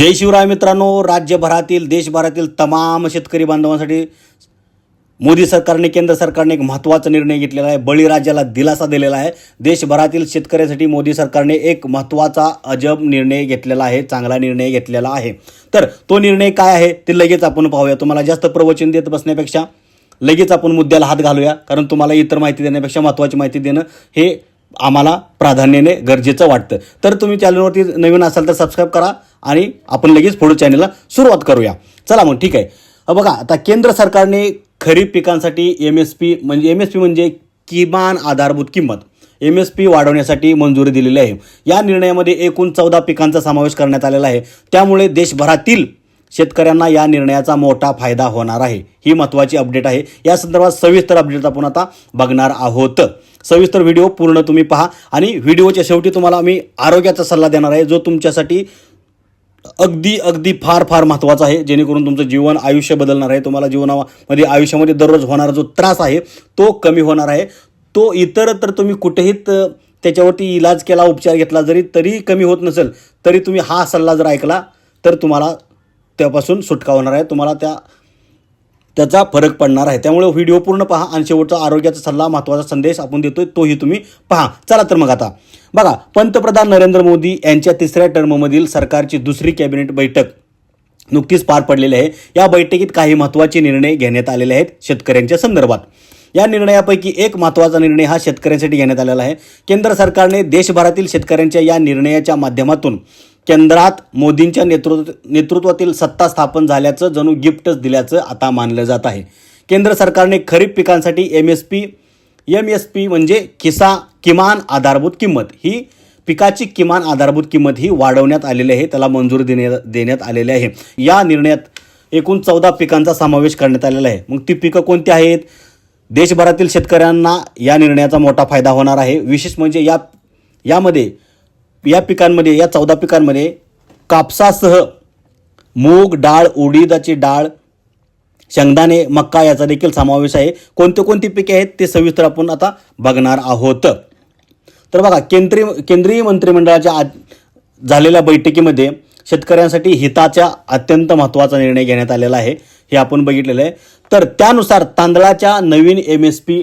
जय शिवराय मित्रांनो राज्यभरातील देशभरातील तमाम शेतकरी बांधवांसाठी मोदी सरकारने केंद्र सरकारने एक महत्त्वाचा निर्णय घेतलेला आहे. बळीराजाला दिलासा दिलेला आहे. देशभरातील शेतकऱ्यांसाठी मोदी सरकारने एक महत्त्वाचा अजब निर्णय घेतलेला आहे चांगला निर्णय घेतलेला आहे. तर तो निर्णय काय आहे ते लगेच आपण पाहूया. तुम्हाला जास्त प्रवचन देत बसण्यापेक्षा लगेच आपण मुद्द्याला हात घालूया. कारण तुम्हाला इतर माहिती देण्यापेक्षा महत्त्वाची माहिती देणं हे आम्हाला प्राधान्याने गरजेचं वाटतं. तर तुम्ही चॅनलवरती नवीन असाल तर सबस्क्राईब करा. आणि आपण लगेच पुढे चॅनलला सुरुवात करूया. चला मग ठीक आहे. बघा आता केंद्र सरकारने खरीप पिकांसाठी एम एस पी म्हणजे एम एस पी म्हणजे किमान आधारभूत किंमत. एम एस पी वाढवण्यासाठी मंजुरी दिलेली आहे. या निर्णयामध्ये एकूण चौदा पिकांचा समावेश करण्यात आलेला आहे. त्यामुळे देशभरातील शेतकऱ्यांना या निर्णयाचा मोठा फायदा होणार आहे. ही महत्त्वाची अपडेट आहे. या संदर्भात सविस्तर अपडेट आपण आता बघणार आहोत. सविस्तर व्हिडिओ पूर्ण तुम्ही पहा आणि व्हिडिओच्या शेवटी तुम्हाला मी आरोग्याचा सल्ला देणार आहे जो तुमच्यासाठी अगदी अगदी फार फार महत्त्वाचं आहे. जेणेकरून तुमचं जीवन आयुष्य बदलणार आहे. तुम्हाला जीवनामध्ये आयुष्यामध्ये दररोज होणारा जो त्रास आहे तो कमी होणार आहे. तो इतर तर तुम्ही कुठेही त्याच्यावरती इलाज केला उपचार घेतला जरी तरी कमी होत नसेल तरी तुम्ही हा सल्ला जर ऐकला तर तुम्हाला त्यापासून सुटका होणार आहे. तुम्हाला त्या त्याचा फरक पडणार आहे. त्यामुळे व्हिडिओ पूर्ण पहा आणि शेवटचा आरोग्याचा सल्ला महत्त्वाचा संदेश आपण देतोय तोही तुम्ही पहा. चला तर मग आता. बघा पंतप्रधान नरेंद्र मोदी यांच्या तिसऱ्या टर्ममधील सरकारची दुसरी कॅबिनेट बैठक नुकतीच पार पडलेली आहे. या बैठकीत काही महत्त्वाचे निर्णय घेण्यात आलेले आहेत शेतकऱ्यांच्या संदर्भात. या निर्णयापैकी एक महत्त्वाचा निर्णय हा शेतकऱ्यांसाठी घेण्यात आलेला आहे. केंद्र सरकारने देशभरातील शेतकऱ्यांच्या या निर्णयाच्या माध्यमातून केंद्रात मोदींच्या नेतृत्व नेतृत्वातील सत्ता स्थापन झाल्याचं जणू गिफ्टच दिल्याचं आता मानलं जात आहे. केंद्र सरकारने खरीप पिकांसाठी M S P M S P म्हणजे किसा किमान आधारभूत किंमत. ही पिकाची किमान आधारभूत किंमत ही वाढवण्यात आलेली आहे. त्याला मंजुरी देण्या देण्यात आलेली आहे. या निर्णयात एकूण चौदा पिकांचा समावेश करण्यात आलेला आहे. मग ती पिकं कोणती आहेत? देशभरातील शेतकऱ्यांना या निर्णयाचा मोठा फायदा होणार आहे. विशेष म्हणजे या यामध्ये या पिकांमध्ये या चौदा पिकांमध्ये कापसासह मूग डाळ उडीदाची डाळ शेंगदाणे मक्का याचा देखील समावेश आहे. कोणते कोणती पिके आहेत ते सविस्तर आपण आता बघणार आहोत. तर बघा केंद्रीय केंद्रीय मंत्रिमंडळाच्या आज झालेल्या बैठकीमध्ये शेतकऱ्यांसाठी हिताच्या अत्यंत महत्त्वाचा निर्णय घेण्यात आलेला आहे. हे आपण बघितलेलं आहे. तर त्यानुसार तांदळाच्या नवीन एम एस पी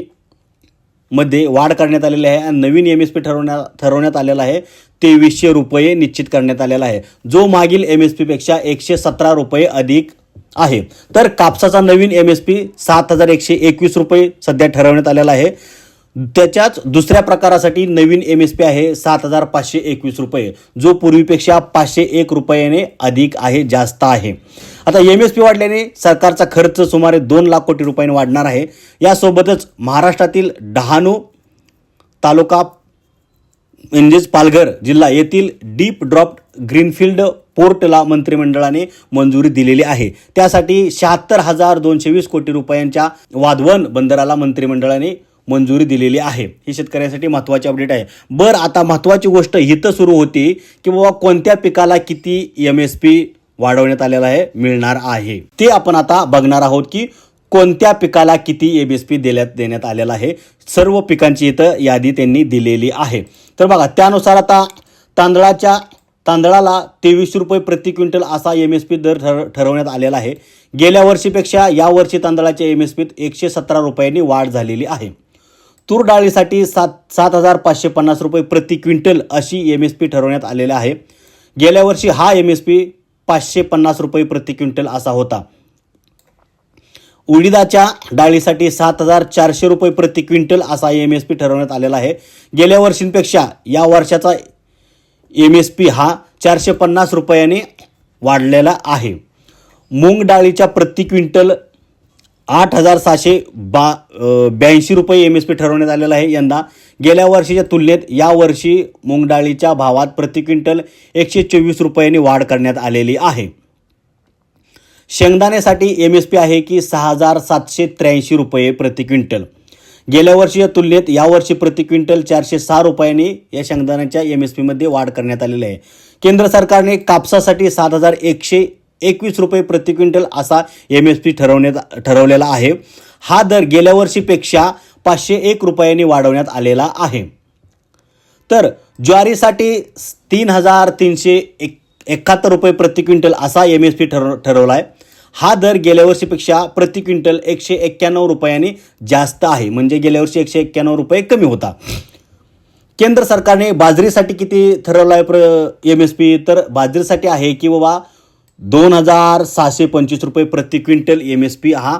मध्ये वाढ करण्यात आलेली आहे आणि नवीन एम एस पी ठरवण्या ठरवण्यात आलेला आहे. तेवीसशे रुपये निश्चित करण्यात आलेला आहे. जो मागील एम एस पीपेक्षा एकशे सतरा रुपये अधिक आहे. तर कापसाचा नवीन एम एस पी सात हजार एकशे एकवीस रुपये सध्या ठरवण्यात आलेला आहे. त्याच्याच दुसऱ्या प्रकारासाठी नवीन एम एस पी आहे सात हजार पाचशे एकवीस रुपये. जो पूर्वीपेक्षा पाचशे एक रुपयाने अधिक आहे जास्त आहे. आता एम एस पी वाढल्याने सरकारचा खर्च सुमारे दोन लाख कोटी रुपयांनी वाढणार आहे. यासोबतच महाराष्ट्रातील डहाणू तालुका म्हणजेच पालघर जिल्हा येथील डीप ड्रॉप ग्रीनफील्ड पोर्टला मंत्रिमंडळाने मंजुरी दिलेली आहे. त्यासाठी शहात्तर हजार दोनशे वीस कोटी रुपयांच्या वाधवन बंदराला मंत्रिमंडळाने मंजुरी दिलेली आहे. ही शेतकऱ्यांसाठी महत्त्वाची अपडेट आहे. बरं आता महत्त्वाची गोष्ट इथं सुरू होती की बाबा कोणत्या पिकाला किती एम एस पी वाढवण्यात आलेला आहे मिळणार आहे. ते आपण आता बघणार आहोत की कोणत्या पिकाला किती एम एस पी देण्यात देण्यात आलेला आहे. सर्व पिकांची इथं यादी त्यांनी दिलेली आहे. तर बघा त्यानुसार आता तांदळाच्या तांदळाला तेवीस रुपये प्रति क्विंटल असा एम एस पी दर ठर ठरवण्यात आलेला आहे. गेल्या वर्षीपेक्षा यावर्षी तांदळाच्या एम एस पीत एकशे सतरा रुपयांनी वाढ झालेली आहे. तूर डाळीसाठी सात सात हजार पाचशे पन्नास रुपये प्रति क्विंटल अशी एम एस पी ठरवण्यात आलेली आहे. गेल्या वर्षी हा एम एस पी पाचशे पन्नास रुपये प्रति क्विंटल असा होता. उडीदाच्या डाळीसाठी सात हजार चारशे रुपये प्रति क्विंटल असा एम एस पी ठरवण्यात आलेला आहे. गेल्या वर्षींपेक्षा या वर्षाचा एम एस पी हा चारशे पन्नास रुपयाने वाढलेला आहे. मूग डाळीच्या प्रति क्विंटल आठ हजार सहाशे बा ब्याऐंशी रुपये एम एस पी ठरवण्यात आलेला आहे यंदा. गेल्या वर्षीच्या तुलनेत या वर्षी मूगडाळीच्या भावात प्रति क्विंटल एकशे चोवीस रुपयांनी वाढ करण्यात आलेली आहे. शेंगदाण्यासाठी एम एस पी आहे की सहा हजार सातशे त्र्याऐंशी रुपये प्रति क्विंटल. गेल्या वर्षीच्या तुलनेत यावर्षी प्रति क्विंटल चारशे सहा रुपयांनी या शेंगदाण्याच्या एम एस पीमध्ये वाढ करण्यात आलेली आहे. केंद्र सरकारने कापसासाठी सात हजार एकशे एकवीस रुपये प्रति क्विंटल असा एम एस पी ठरवण्यात ठरवलेला आहे. हा दर गेल्या वर्षीपेक्षा पाचशे एक रुपयांनी वाढवण्यात आलेला आहे. तर ज्वारीसाठी तीन हजार तीनशे एक एकाहत्तर रुपये प्रति क्विंटल असा एम एस पी ठरव ठरवला आहे हा दर गेल्या वर्षीपेक्षा प्रति क्विंटल एकशे एक्क्याण्णव रुपयांनी जास्त आहे. म्हणजे गेल्या वर्षी एकशे एक्क्याण्णव रुपये कमी होता. केंद्र सरकारने बाजरीसाठी किती ठरवलं आहे प्र एम एस पी तर बाजरीसाठी आहे की बाबा दोन हजार सहाशे पंचवीस रुपये प्रति क्विंटल एम एस पी हा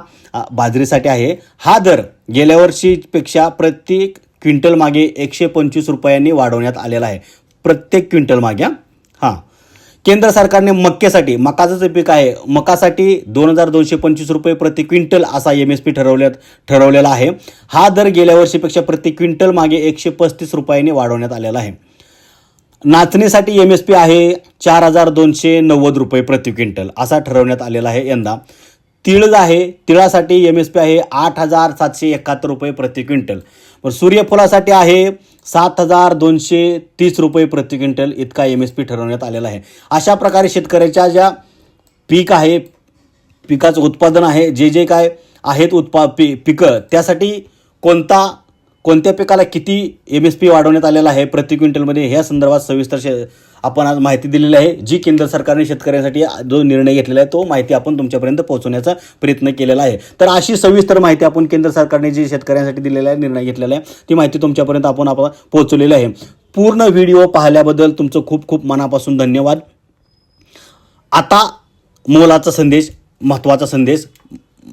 बाजरीसाठी आहे. हा दर गेल्या वर्षीपेक्षा प्रत्येक क्विंटल मागे एकशे पंचवीस रुपयांनी वाढवण्यात आलेला आहे. प्रत्येक क्विंटल मागे हा. हां केंद्र सरकारने मक्यासाठी मकाचं जे पीक आहे मकासाठी दोन हजार दोनशे पंचवीस रुपये प्रति क्विंटल असा एम एस पी ठरवल्यात ठरवलेला आहे. हा दर गेल्या वर्षीपेक्षा प्रति क्विंटल मागे एकशे पस्तीस रुपयांनी वाढवण्यात आलेला आहे. नाचणीसाठी एम एस पी आहे चार हजार दोनशे नव्वद रुपये प्रति क्विंटल असा ठरवण्यात आलेला आहे यंदा. तिळ आहे तिळासाठी एम एस पी आहे आठ हजार सातशे एकाहत्तर रुपये प्रति क्विंटल. पण सूर्यफुलासाठी आहे सात हजार दोनशे तीस रुपये प्रति क्विंटल इतका एम एस पी ठरवण्यात आलेला आहे. अशा प्रकारे शेतकऱ्याच्या ज्या पीक आहे पिकाचं उत्पादन आहे जे जे काय आहेत उत्पा पी पिकं त्यासाठी कोणता कोणत्या पिकाला किती एम एस पी वाढवण्यात आलेला आहे प्रति क्विंटलमध्ये ह्या संदर्भात सविस्तर शे आपण आज माहिती दिलेली आहे. जी केंद्र सरकारने शेतकऱ्यांसाठी जो निर्णय घेतलेला आहे तो माहिती आपण तुमच्यापर्यंत पोहोचवण्याचा प्रयत्न केलेला आहे. तर अशी सविस्तर माहिती आपण केंद्र सरकारने जी शेतकऱ्यांसाठी दिलेला आहे निर्णय घेतलेला आहे ती माहिती तुमच्यापर्यंत आपण आपण पोहोचवलेली आहे. पूर्ण व्हिडिओ पाहिल्याबद्दल तुमचं खूप खूप मनापासून धन्यवाद. आता मोलाचा संदेश महत्त्वाचा संदेश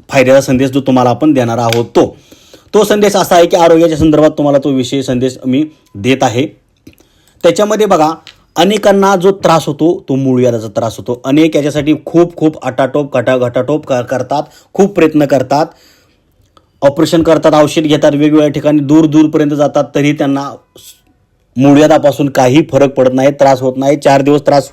फायद्याचा संदेश जो तुम्हाला आपण देणार आहोत तो. तो संदेश असा आहे की आरोग्याच्या संदर्भात तुम्हाला तो विषय संदेश मी देत आहे. त्याच्यामध्ये बघा अनेकांना जो त्रास होतो तो मूळव्याधाचा त्रास होतो. अनेक याच्यासाठी खूप खूप अटाटोप घटा घटाटोप क- करतात खूप प्रयत्न करतात. ऑपरेशन करतात औषध घेतात वेगवेगळ्या ठिकाणी दूर दूरपर्यंत जातात तरी त्यांना मूळव्याधापासून काही फरक पडत नाही त्रास होत नाही. चार दिवस त्रास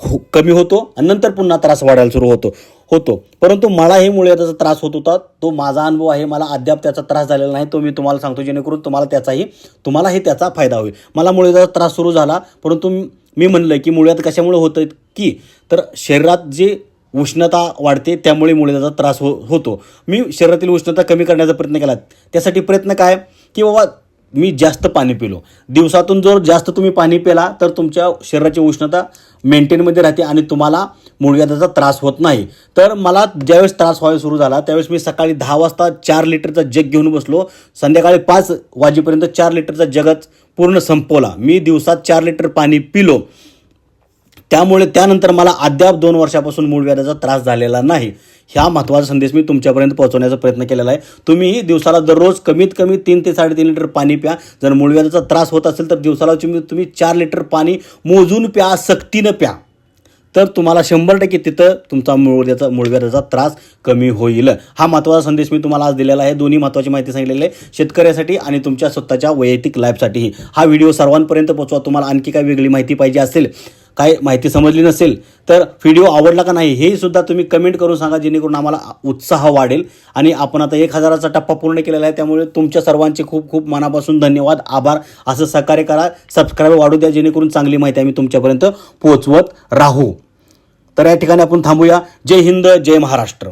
हो कमी होतो आणि नंतर पुन्हा त्रास वाढायला सुरू होतो होतो. परंतु मलाही मुळे त्याचा त्रास होत होता. तो माझा अनुभव आहे मला अद्याप त्याचा त्रास झालेला नाही. तो मी तुम्हाला सांगतो जेणेकरून तुम्हाला त्याचाही तुम्हालाही त्याचा फायदा होईल. मला मुळे त्याचा त्रास सुरू झाला परंतु मी म्हणलं की मुळ्यात कशामुळे होतं की तर शरीरात जे उष्णता वाढते त्यामुळे मुळे त्याचा त्रास हो होतो. मी शरीरातील उष्णता कमी करण्याचा प्रयत्न केला. त्यासाठी प्रयत्न काय? की बाबा मी जास्त पाणी पिलो. दिवसातून जर जास्त तुम्ही पाणी पिला तर तुमच्या शरीराची उष्णता मेंटेनमध्ये राहते आणि तुम्हाला मुळव्याधाचा त्रास होत नाही. तर मला ज्यावेळेस त्रास व्हायला सुरू झाला त्यावेळेस मी सकाळी दहा वाजता चार लिटरचा जग घेऊन बसलो. संध्याकाळी पाच वाजेपर्यंत चार लिटरचा जगच पूर्ण संपवला. मी दिवसात चार लिटर पाणी पिलो. त्यामुळे त्यानंतर मला अद्याप दोन वर्षापासून मूळव्याधाचा त्रास झालेला नाही. ह्या महत्त्वाचा संदेश मी तुमच्यापर्यंत पोहोचवण्याचा प्रयत्न केलेला आहे. तुम्ही दिवसाला दररोज कमीत कमी तीन ते साडेतीन लिटर पाणी प्या. जर मूळव्याधाचा त्रास होत असेल तर दिवसाला तुम्ही तुम्ही चार लिटर पाणी मोजून प्या सक्तीनं प्या. तर तुम्हाला शंभर टक्के तिथं तुमचा मूळव्याचा मूळव्याधाचा त्रास कमी होईल. हा महत्त्वाचा संदेश मी तुम्हाला आज दिलेला आहे. दोन्ही महत्त्वाची माहिती सांगितलेली आहे. शेतकऱ्यासाठी आणि तुमच्या स्वतःच्या वैयक्तिक लाईफसाठीही हा व्हिडिओ सर्वांपर्यंत पोहोचवा. तुम्हाला आणखी काही वेगळी माहिती पाहिजे असेल काय माहिती समजली नसेल तर व्हिडिओ आवडला का नाही हे सुद्धा तुम्ही कमेंट करून सांगा जेणेकरून आम्हाला उत्साह वाढेल. आणि आपण आता एक हजाराचा टप्पा पूर्ण केलेला आहे त्यामुळे तुमच्या सर्वांचे खूप खूप मनापासून धन्यवाद आभार. असं सहकार्य करा सबस्क्राईब वाढू द्या जेणेकरून चांगली माहिती आम्ही तुमच्यापर्यंत पोहोचवत राहू. तर या ठिकाणी आपण थांबूया. जय हिंद जय महाराष्ट्र.